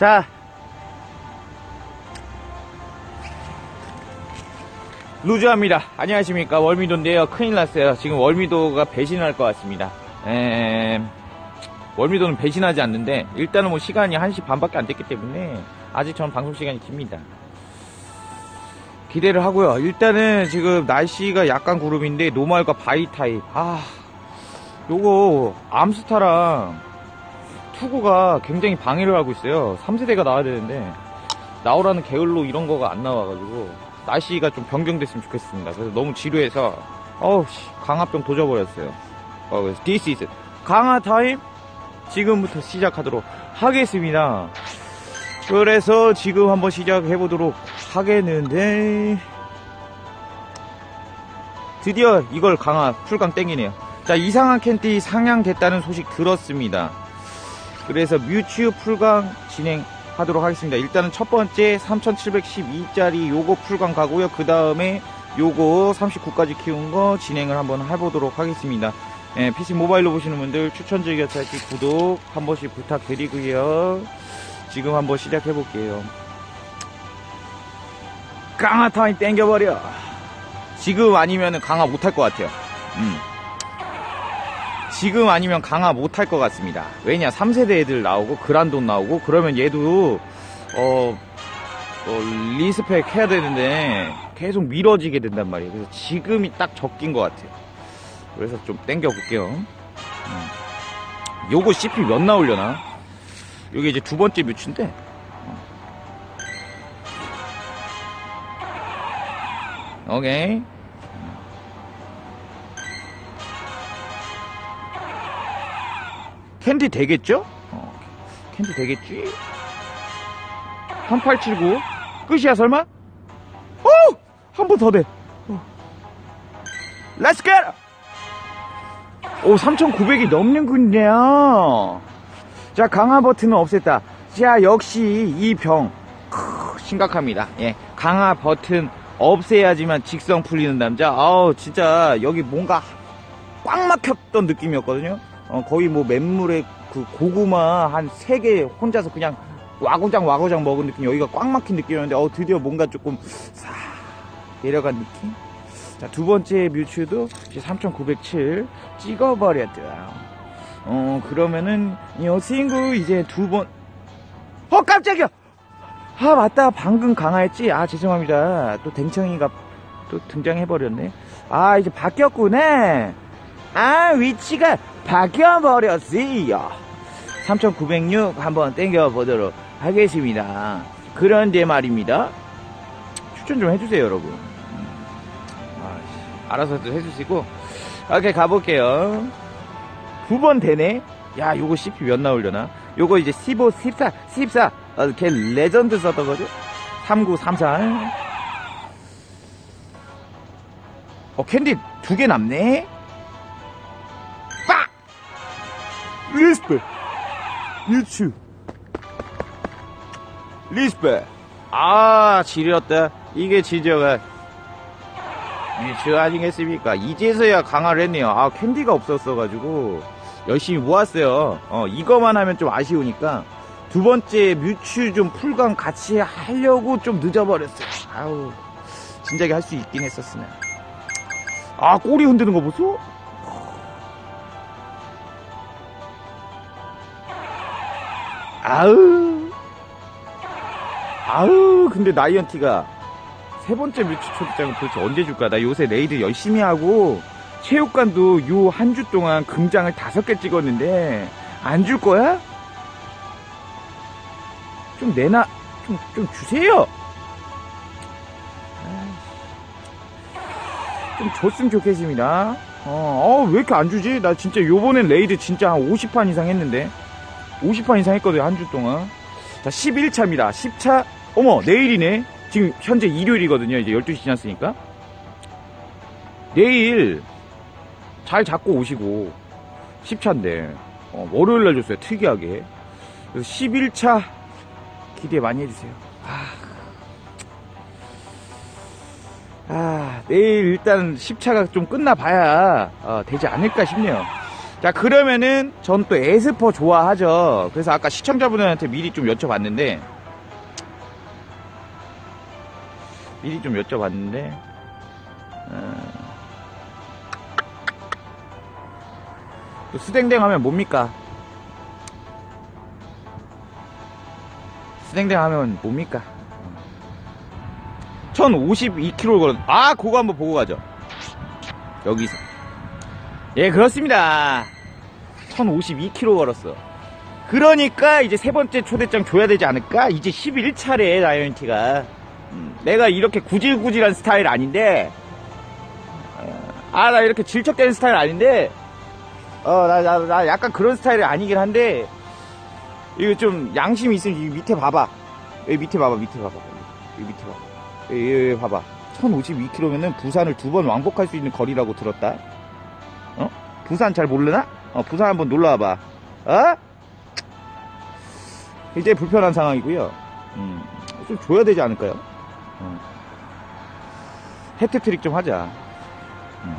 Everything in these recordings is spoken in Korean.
자. 루즈합니다. 안녕하십니까. 월미도인데요. 큰일 났어요. 지금 월미도가 배신할 것 같습니다. 에... 월미도는 배신하지 않는데, 일단은 뭐 시간이 1시 반밖에 안 됐기 때문에, 아직 저는 방송 시간이 깁니다. 기대를 하고요. 일단은 지금 날씨가 약간 구름인데, 노말과 바이 타입. 아, 요거, 암스타랑 투구가 굉장히 방해를 하고 있어요. 3세대가 나와야 되는데, 나오라는 게을로 이런 거가 안 나와가지고, 날씨가 좀 변경됐으면 좋겠습니다. 그래서 너무 지루해서 어우 씨, 강화병 도져버렸어요. 어, 그래서 this is 강화 타임 지금부터 시작하도록 하겠습니다. 그래서 지금 한번 시작해 보도록 하겠는데 드디어 이걸 강화 풀강 땡기네요. 자 이상한 캔디 상향됐다는 소식 들었습니다. 그래서 뮤츠 풀강 진행 하도록 하겠습니다. 일단은 첫 번째 3712짜리 요거 풀강 가고요. 그 다음에 요거 39까지 키운 거 진행을 한번 해보도록 하겠습니다. 예, PC 모바일로 보시는 분들 추천 즐겨 찾기 구독 한 번씩 부탁드리고요. 지금 한번 시작해 볼게요. 강화 타임 땡겨버려. 지금 아니면 강화 못할 것 같아요. 음. 지금 아니면 강화 못할 것 같습니다. 왜냐, 3세대 애들 나오고, 그란돈 나오고, 그러면 얘도, 어, 어, 리스펙 해야 되는데, 계속 미뤄지게 된단 말이에요. 그래서 지금이 딱 적긴 것 같아요. 그래서 좀 땡겨 볼게요. 음. 요거 CP 몇 나오려나? 요게 이제 두 번째 뮤츠인데, 어. 오케이. 캔디 되겠죠? 어, 캔디 되겠지? 3879 끝이야 설마? 오! 한 번 더 돼. 어. Let's get! it! 오, 3,900이 넘는군요. 자, 강화 버튼은 없앴다. 자, 역시 이 병. 크, 심각합니다. 예. 강화 버튼 없애야지만 직성 풀리는 남자. 아우, 진짜 여기 뭔가 꽉 막혔던 느낌이었거든요. 어, 거의 뭐 맨물에 그 고구마 한세개 혼자서 그냥 와구장 와구장 먹은 느낌 여기가 꽉 막힌 느낌이었는데 어 드디어 뭔가 조금 싹 내려간 느낌? 자 두 번째 뮤츠도 이제 3907 찍어버렸죠 어 그러면은 요 친구 이제 두 번 어 깜짝이야! 아 맞다. 방금 강화했지? 아 죄송합니다. 또 댕청이가 또 등장해버렸네. 아 이제 바뀌었구나. 아 위치가 바뀌어버렸어요. 3906 한번 땡겨보도록 하겠습니다. 그런데 말입니다. 추천 좀 해주세요 여러분. 아, 알아서도 해주시고. 이렇게 가볼게요. 두번 되네? 야 요거 CP 몇 나오려나? 요거 이제 15, 14, 14 어, 걔 레전드 썼던 거죠? 3934어 캔디 두 개 남네 리스펙 유추 리스펙 아 지렸다. 이게 진정한 유추 아니겠습니까? 이제서야 강화를 했네요. 아 캔디가 없었어가지고. 열심히 모았어요. 어 이거만 하면 좀 아쉬우니까. 두 번째 뮤츠 좀 풀강 같이 하려고 좀 늦어버렸어요. 아우 진작에 할 수 있긴 했었으나 아 꼬리 흔드는 거 보소? 아우. 아우 근데 나이언티가 세 번째 뮤츠 초대장은 도대체 언제 줄까 나 요새 레이드 열심히 하고 체육관도 요 한 주 동안 금장을 다섯 개 찍었는데 안 줄 거야? 좀 내놔. 좀, 좀 주세요. 좀 줬으면 좋겠습니다. 어, 어, 왜 이렇게 안 주지? 나 진짜 요번엔 레이드 진짜 한 50판 이상 했는데 50판 이상 했거든요, 한 주 동안. 자, 11차입니다. 10차. 어머, 내일이네. 지금 현재 일요일이거든요. 이제 12시 지났으니까. 내일 잘 잡고 오시고 10차인데 어, 월요일 날 줬어요. 특이하게. 그래서 11차 기대 많이 해주세요. 아, 아 내일 일단 10차가 좀 끝나봐야 어, 되지 않을까 싶네요. 자, 그러면은 전 또 에스퍼 좋아하죠. 그래서 아까 시청자분들한테 미리 좀 여쭤봤는데, 미리 좀 여쭤봤는데, 어, 또 수댕댕 하면 뭡니까? 수댕댕 하면 뭡니까? 1052km 걸었, 아, 그거 한번 보고 가죠. 여기서. 예, 그렇습니다. 1052km 걸었어. 그러니까 이제 세 번째 초대장 줘야 되지 않을까? 이제 11차례 라이언티가. 음, 내가 이렇게 구질구질한 스타일 아닌데, 어, 아, 나 이렇게 질척대는 스타일 아닌데, 어, 나, 나, 나 약간 그런 스타일이 아니긴 한데, 이거 좀 양심이 있으면 이 밑에 봐봐. 여기 밑에 봐봐, 밑에 봐봐. 여기 밑에 봐봐. 여기, 여기 봐봐. 1052km면은 부산을 두 번 왕복할 수 있는 거리라고 들었다. 어? 부산 잘 모르나? 어, 부산 한번 놀러 와봐. 어? 이제 불편한 상황이고요. 음, 좀 줘야 되지 않을까요? 어. 해트트릭 좀 하자. 음.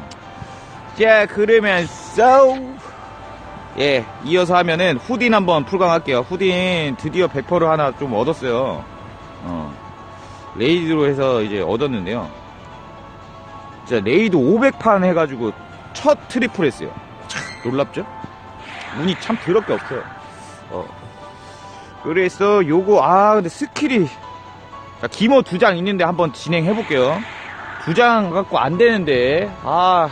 자, 그러면서 예, 이어서 하면은 후딘 한번 풀강할게요. 후딘 드디어 100%를 하나 좀 얻었어요. 어. 레이드로 해서 이제 얻었는데요. 진짜 레이드 500판 해가지고 첫 트리플 했어요. 참 놀랍죠? 운이 참 더럽게 없어요. 어. 그래서 요거 아 근데 스킬이 자, 기모 두 장 있는데 한번 진행해 볼게요. 두 장 갖고 안 되는데 아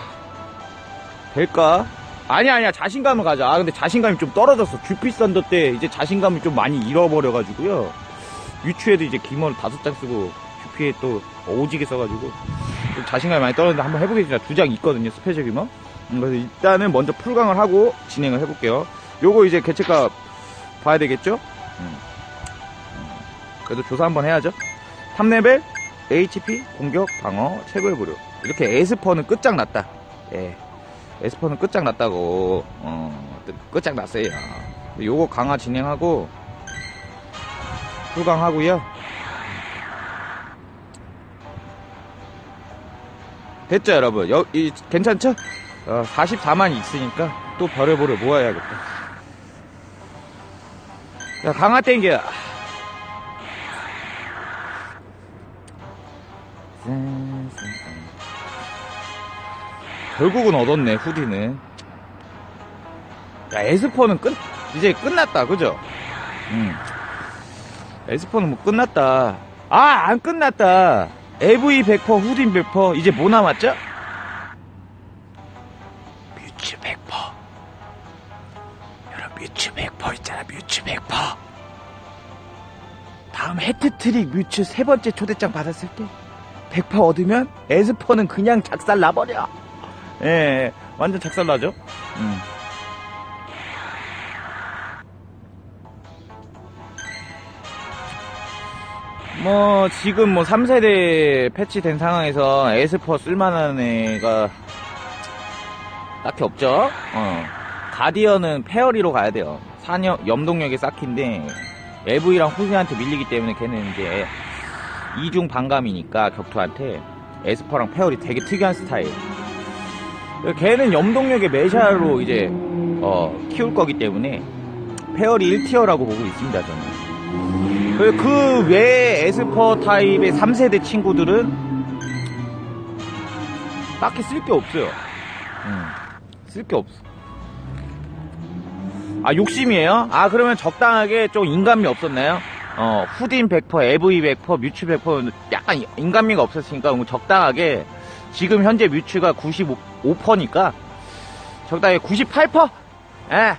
될까? 아니야 아니야 자신감을 가져. 아 근데 자신감이 좀 떨어졌어. 주피 썬더 때 이제 자신감을 좀 많이 잃어버려 가지고요. 유추에도 이제 기모를 다섯 장 쓰고 주피에 또 오지게 써가지고 좀 자신감이 많이 떨어졌는데 한번 해보겠습니다. 두 장 있거든요 스페셜 기모. 음, 그래서 일단은 먼저 풀강을 하고 진행을 해볼게요. 요거 이제 개체값 봐야 되겠죠? 음. 음. 그래도 조사 한번 해야죠. 3레벨, HP, 공격, 방어, 체벌 부류. 이렇게 에스퍼는 끝장났다. 예. 에스퍼는 끝장났다고. 어, 끝장났어요. 요거 강화 진행하고, 풀강하고요 됐죠, 여러분? 여, 이, 괜찮죠? 어, 44만이 있으니까 또 별의보를 모아야겠다. 자, 강화 땡겨. 결국은 얻었네, 후디는. 야, 에스퍼는 끝, 이제 끝났다, 그죠? 음. 에스퍼는 뭐 끝났다. 아, 안 끝났다. AV 100%, 후딘 100%, 이제 뭐 남았죠? 뮤츠 100%. 여러분, 뮤츠 100% 있잖아, 뮤츠 100%. 다음 해트트릭 뮤츠 세 번째 초대장 받았을 때, 100% 얻으면 에스퍼는 그냥 작살 나버려. 예, 완전 작살 나죠? 음. 뭐 지금 뭐 3세대 패치된 상황에서 에스퍼 쓸만한 애가 딱히 없죠. 어. 가디언은 페어리로 가야 돼요. 산역 염동력의 쌓기인데 LV랑 후세한테 밀리기 때문에 걔는 이제 이중 반감이니까 격투한테 에스퍼랑 페어리 되게 특이한 스타일. 걔는 염동력의 메샤로 이제 어, 키울 거기 때문에 페어리 1티어라고 보고 있습니다 저는. 그 외에 에스퍼 타입의 3세대 친구들은 딱히 쓸 게 없어요. 음, 쓸게 없어. 아, 욕심이에요? 아, 그러면 적당하게 좀 인간미 없었나요? 어, 후딘 100%, 에브이 100%, 뮤츠 100% 약간 인간미가 없었으니까 적당하게 지금 현재 뮤츠가 95%니까 적당하게 98%? 예.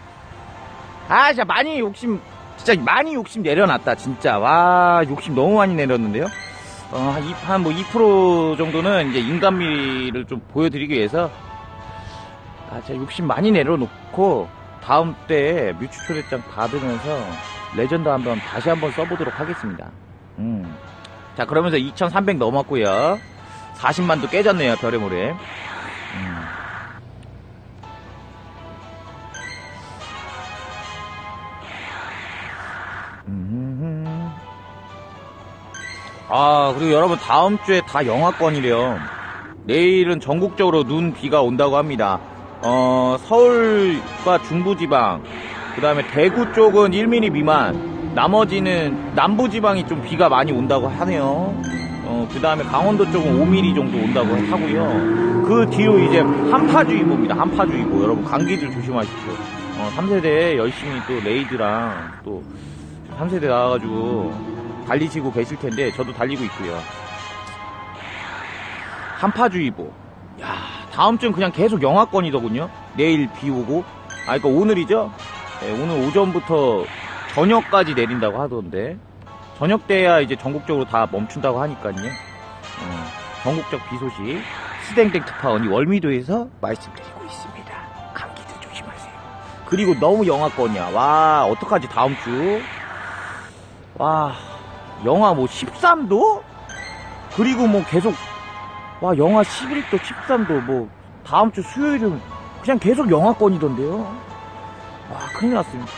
아, 진짜 많이 욕심 진짜 많이 욕심 내려놨다 진짜. 와 욕심 너무 많이 내렸는데요? 어, 한뭐 2% 정도는 이제 인간미를 좀 보여드리기 위해서 아 진짜 욕심 많이 내려놓고 다음 때 뮤추 초대장 받으면서 레전드 한번 다시 한번 써보도록 하겠습니다. 음. 자 그러면서 2300 넘었고요. 40만도 깨졌네요 별의 모래 아, 그리고 여러분 다음 주에 다 영하권이래요. 내일은 전국적으로 눈 비가 온다고 합니다. 어, 서울과 중부지방, 그 다음에 대구 쪽은 1mm 미만, 나머지는 남부지방이 좀 비가 많이 온다고 하네요. 어, 그 다음에 강원도 쪽은 5mm 정도 온다고 하고요. 그 뒤로 이제 한파주의보입니다. 한파주의보. 여러분, 감기들 조심하십시오. 어, 3세대에 열심히 또 레이드랑 또 3세대 나와가지고 달리시고 계실 텐데, 저도 달리고 있고요. 한파주의보. 야, 다음 주는 그냥 계속 영하권이더군요. 내일 비 오고. 아, 그니까 오늘이죠? 네, 오늘 오전부터 저녁까지 내린다고 하던데. 저녁 때야 이제 전국적으로 다 멈춘다고 하니까요. 어, 전국적 비 소식. 스댕댕 특파원이 월미도에서 말씀드리고 있습니다. 감기들 조심하세요. 그리고 너무 영하권이야. 와, 어떡하지, 다음 주? 와, 영하 뭐 13도? 그리고 뭐 계속 와 영하 11도 13도 뭐 다음 주 수요일은 그냥 계속 영하권이던데요. 와 큰일 났습니다.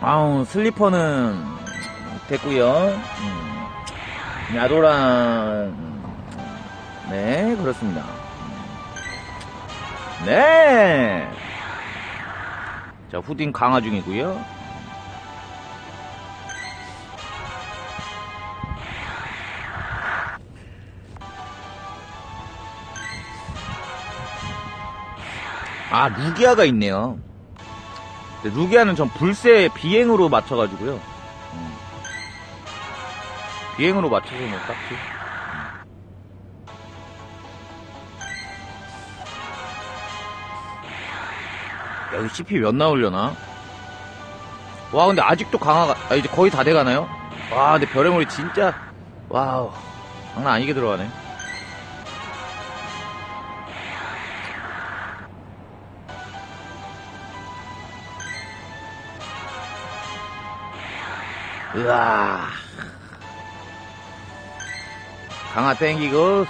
아우 슬리퍼는 됐고요. 음, 야도란. 음, 네 그렇습니다. 네. 자, 후딘 강화 중이고요. 아, 루기아가 있네요. 루기아는 전 불새 비행으로 맞춰가지고요. 음. 비행으로 맞춰서 뭐 딱히. 여기 CP 몇 나오려나? 와, 근데 아직도 강화가, 아, 이제 거의 다 돼가나요? 와, 근데 별의 물이 진짜, 와우. 장난 아니게 들어가네. 으아. 강화 땡기고.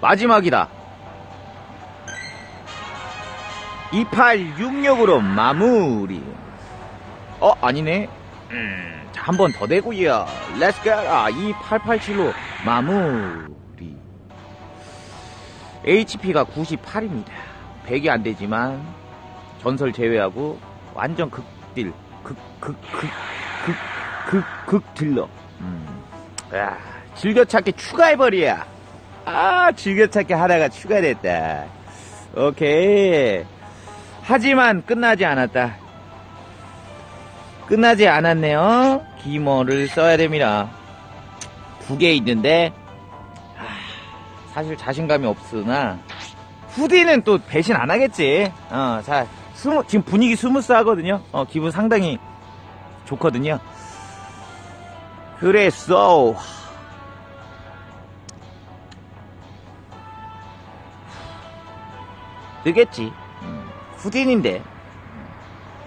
마지막이다. 2866으로 마무리. 어, 아니네. 음, 자, 한 번 더 되고요. 렛츠 고! 아, 2887로 마무리. HP가 98입니다. 100이 안 되지만, 전설 제외하고, 완전 극딜. 극, 극, 극, 극, 극, 극 딜러. 음. 야, 즐겨찾기 추가해버려. 아, 즐겨찾기 하다가 추가됐다. 오케이. 하지만 끝나지 않았다. 끝나지 않았네요. 기머를 써야 됩니다. 두 개 있는데, 아, 사실 자신감이 없으나, 후디는 또 배신 안 하겠지. 어, 자, 스무, 지금 분위기 스무스하거든요. 어, 기분 상당히 좋거든요. 그래서, 되겠지. 음, 후딘인데.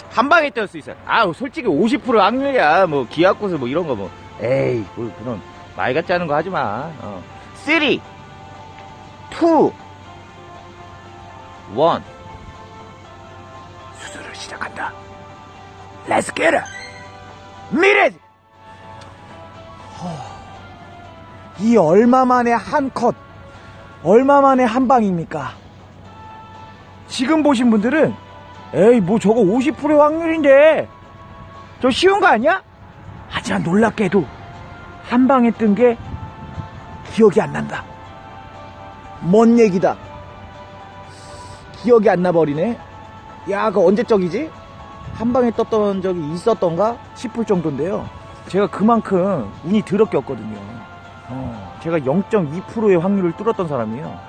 한 방에 뜰수 있어요. 아, 솔직히 50% 확률이야. 뭐, 기아코스 뭐 이런 거 뭐. 에이, 뭐, 그런, 말 같지 않은 거 하지 마. 어. 3, 2, 1. 시작한다. Let's get it! 미래! 이 얼마 만에 한 컷, 얼마 만에 한 방입니까? 지금 보신 분들은 에이 뭐 저거 50%의 확률인데 저 쉬운 거 아니야? 하지만 놀랍게도 한 방에 뜬 게 기억이 안 난다. 뭔 얘기다. 기억이 안 나버리네. 야, 그 언제적이지? 한 방에 떴던 적이 있었던가 싶을 정도인데요. 제가 그만큼 운이 더럽게 없거든요. 어, 제가 0.2%의 확률을 뚫었던 사람이에요.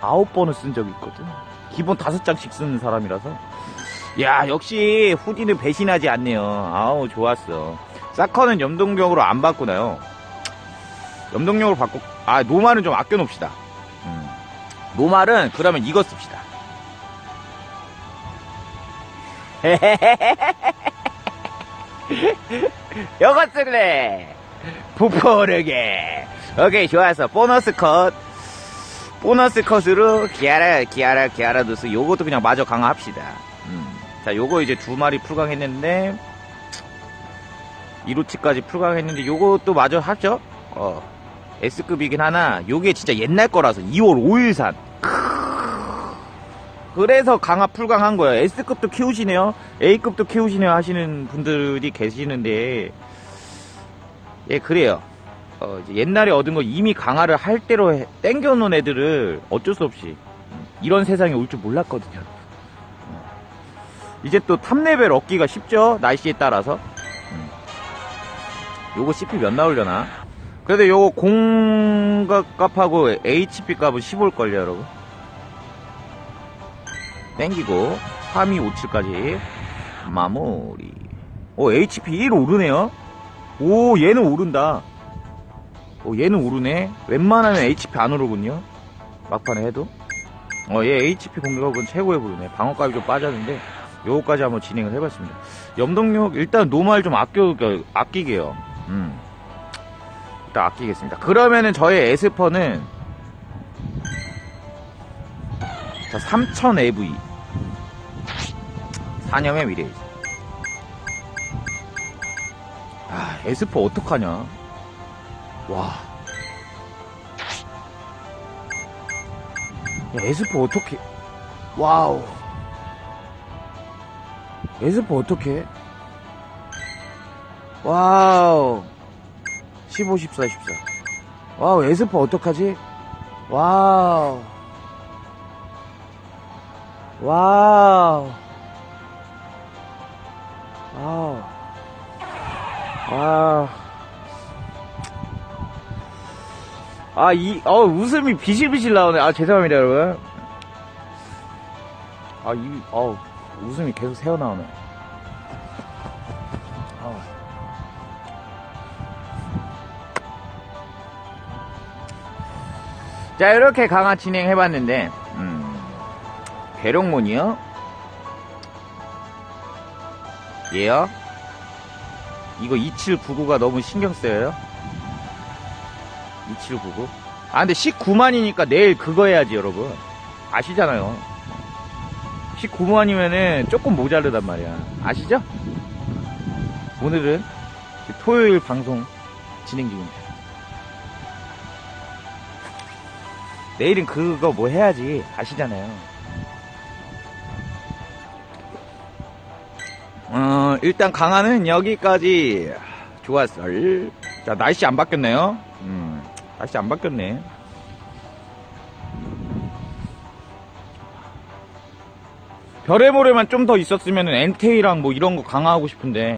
아홉 번을 쓴 적이 있거든. 기본 다섯 장씩 쓰는 사람이라서. 야, 역시 후디는 배신하지 않네요. 아우, 좋았어. 사커는 염동력으로 안 바꾸나요? 염동력으로 바꾸, 아, 노말은 좀 아껴놓읍시다. 음. 노말은 그러면 이거 씁시다. 이거 쓸래. 부포르게. 오케이, 좋았어. 보너스 컷. 보너스 컷으로 기아라 기아라 기아라두스 요것도 그냥 마저 강화합시다. 음. 자 요거 이제 두 마리 풀강했는데 이로치까지 풀강했는데 요것도 마저 하죠. 어, S급이긴 하나 요게 진짜 옛날 거라서 2월 5일산. 그래서 강화 풀강한 거예요. S급도 키우시네요. A급도 키우시네요 하시는 분들이 계시는데 예 그래요. 어, 옛날에 얻은 거 이미 강화를 할 대로 해- 땡겨놓은 애들을 어쩔 수 없이 이런 세상에 올줄 몰랐거든요. 어. 이제 또 탑레벨 얻기가 쉽죠? 날씨에 따라서. 음. 요거 CP 몇 나오려나? 그래도 요거 공값하고 HP 값은 15일걸요, 여러분. 땡기고, 3257까지 마무리. 오, HP 1 오르네요? 오, 얘는 오른다. 오, 얘는 오르네. 웬만하면 HP 안 오르군요. 막판에 해도. 어, 얘 HP 공격은 최고의 부르네. 방어값이 좀 빠졌는데, 요거까지 한번 진행을 해봤습니다. 염동력, 일단 노말 좀 아껴, 아끼게요. 음. 일단 아끼겠습니다. 그러면은 저의 에스퍼는, 자, 3000 AV. 사념의 미래. 아, 에스퍼 어떡하냐. 와. 야, 에스퍼 어떻게 와우 에스퍼 어떻게 와우 15 14 14 와우 에스퍼 어떡하지 와우 와우 와우 와우 아, 이, 어, 웃음이 비실비실 나오네. 아, 죄송합니다, 여러분. 아, 이, 어, 웃음이 계속 새어나오네. 어. 자, 이렇게 강화 진행해봤는데, 음, 괴롱몬이요? 얘요? 이거 2799가 너무 신경 쓰여요? 2799. 아, 근데 19만이니까 내일 그거 해야지, 여러분. 아시잖아요. 19만이면은 조금 모자르단 말이야. 아시죠? 오늘은 토요일 방송 진행 중입니다. 내일은 그거 뭐 해야지. 아시잖아요. 어, 일단 강화는 여기까지 좋았어. 자, 날씨 안 바뀌었네요. 음, 날씨 안 바뀌었네. 별의 모래만 좀 더 있었으면 NK랑 뭐 이런 거 강화하고 싶은데